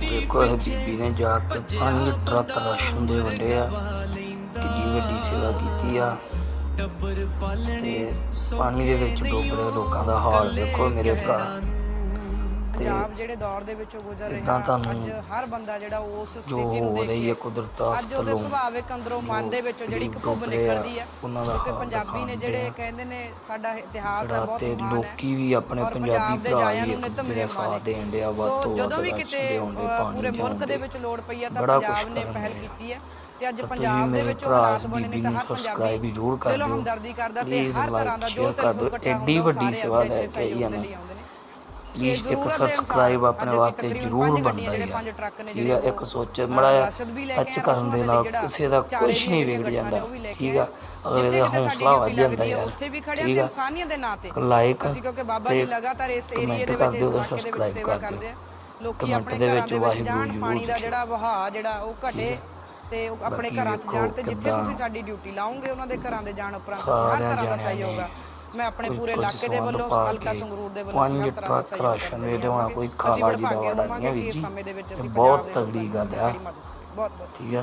ਦੇਖੋ ਇਹ ਬੀਬੀ ਨੇ ਜਾ ਕੇ ਪੰਜ ਟਰੱਕ ਰਾਸ਼ਨ ਦੇ ਵੰਡੇ ਆ। ਕਿੰਨੀ ਵੱਡੀ ਸੇਵਾ ਕੀਤੀ ਆ। ਤੇ ਪਾਣੀ ਦੇ ਵਿੱਚ ਡੁੱਬ ਰਹੇ ਲੋਕਾਂ ਦਾ ਹਾਲ ਦੇਖੋ ਮੇਰੇ ਭਰਾ। ਪੰਜਾਬ ਜਿਹੜੇ ਦੌਰ ਦੇ ਵਿੱਚੋਂ ਗੁਜ਼ਰ ਰਿਹਾ ਅੱਜ ਹਰ ਬੰਦਾ ਜਿਹੜਾ ਉਸ ਸਥਿਤੀ ਨੂੰ ਦੇਖ ਰਹੀ ਹੈ ਕੇ ਕੁਦਰਤ ਅੱਜ ਉਹਦੇ ਸੁਭਾਵਿਕ ਅੰਦਰੋਂ ਮਨ ਦੇ ਵਿੱਚੋਂ ਜਿਹੜੀ ਇੱਕ ਆ, ਨਿਕਲਦੀ ਹੈ ਉਹਨਾਂ ਦਾ ਹਾਲ ਪੰਜਾਬੀ ਨੇ ਜਿਹੜੇ ਆ। ਕਹਿੰਦੇ ਨੇ ਸਾਡਾ ਇਤਿਹਾਸ ਹੈ ਬਹੁਤ ਮਹਾਨ ਹੈ ਲੋਕੀ ਵੀ ਆਪਣੇ ਪੰਜਾਬੀ ਦੇ ਭਰਾ ਨੂੰ ਦਾ ਨਿਯਮਾਂ ਸਾਥ। ਦੇਣ ਡਿਆ ਵੱਧ ਸੋ ਤੋਂ ਜਦੋਂ ਵੀ ਕਿਤੇ ਪੂਰੇ ਮੁਲਕ ਦੇ। ਵਿੱਚ ਲੋੜ ਪਈ ਹੈ ਤਾਂ ਪੰਜਾਬ ਨੇ ਪਹਿਲ। ਕੀਤੀ ਹੈ ਤੇ ਅੱਜ ਪੰਜਾਬ ਦੇ ਮੇਰੇ ਵਿੱਚ ਹਾਲਾਤ ਬਣੇ ਨੇ ਤਾਂ ਹਰ ਪੰਜਾਬੀ ਵੀ ਜ਼ਰੂਰ ਕਰ ਦਿਓ। ਹਮਦਰਦੀ ਕਰਦਾ ਤੇ ਹਰ ਤਰ੍ਹਾਂ ਦਾ ਜੋ ਦਿਓ। ਇਕੱਠਾ ਐਡੀ ਹੁੰਦਾ ਉਹ ਵੱਡੀ ਸੇਵਾ ਲੈ ਕੇ ਆ ਦੇ ਆਉਂਦੇ ਨੇ। ਪਲੀਜ਼ ਇੱਕ ਸਬਸਕ੍ਰਾਈਬ ਆਪਣੇ ਵਾਸਤੇ ਜ਼ਰੂਰ ਬਣਦਾ ਹੈ ਠੀਕ ਆ ਇੱਕ ਸੋਚ ਮੜਾ ਟੱਚ ਕਰਨ ਦੇ ਨਾਲ ਕਿਸੇ ਦਾ ਕੁਝ ਨਹੀਂ ਵਿਗੜ ਜਾਂਦਾ ਠੀਕ ਆ। ਅਗਲੇ ਦਾ ਹੌਸਲਾ ਵੱਧ ਜਾਂਦਾ ਯਾਰ। ਉੱਥੇ ਵੀ ਠੀਕ ਤੇ ਇਨਸਾਨੀਅਤ ਦੇ ਨਾਂ ਤੇ। ਲਾਈਕ ਅਸੀਂ ਕਿਉਂਕਿ ਬਾਬਾ ਜੀ ਲਗਾਤਾਰ ਇਸ ਏਰੀਏ ਦੇ ਵਿੱਚ ਇਸ ਇਲਾਕੇ ਦੇ ਵਿੱਚ ਸੇਵਾ। ਕਰਦੇ ਆ। ਲੋਕੀ ਆਪਣੇ ਘਰਾਂ ਦੇ ਵਿੱਚ ਜਾਣ ਪਾਣੀ ਦਾ। ਜਿਹੜਾ ਵਹਾਅ ਜਿਹੜਾ ਉਹ ਘਟੇ ਤੇ ਆਪਣੇ ਘਰਾਂ 'ਚ ਜਾਣ ਤੇ ਜਿੱਥੇ ਤੁਸੀਂ ਸਾਡੀ ਡਿਊਟੀ ਲਾਓਗੇ ਉਹਨਾਂ ਦੇ ਘਰਾਂ ਦੇ ਜਾਣ ਉਪਰੰਤ ਸਾਰਿਆਂ ਤਰ੍ਹਾਂ ਦਾ ਸਹਿਯੋਗ ਆ। ਮੈਂ ਆਪਣੇ ਪੂਰੇ ਇਲਾਕੇ ਦੇ ਵੱਲੋਂ ਹਲਕਾ ਸੰਗਰੂਰ ਦੇ ਵੱਲੋਂ ਪੰਜ ਟਰੱਕ ਰਾਸ਼ਨ ਦੇ ਦੇਵਾਂ। ਕੋਈ ਖਾਲਾ ਜੀ ਦਾ ਵਾੜਾ ਨਹੀਂ ਇਸ ਜੀ। ਬਹੁਤ ਤਗੜੀ ਗੱਲ ਆ। ਬਹੁਤ ਬਹੁਤ ਠੀਕ ਆ।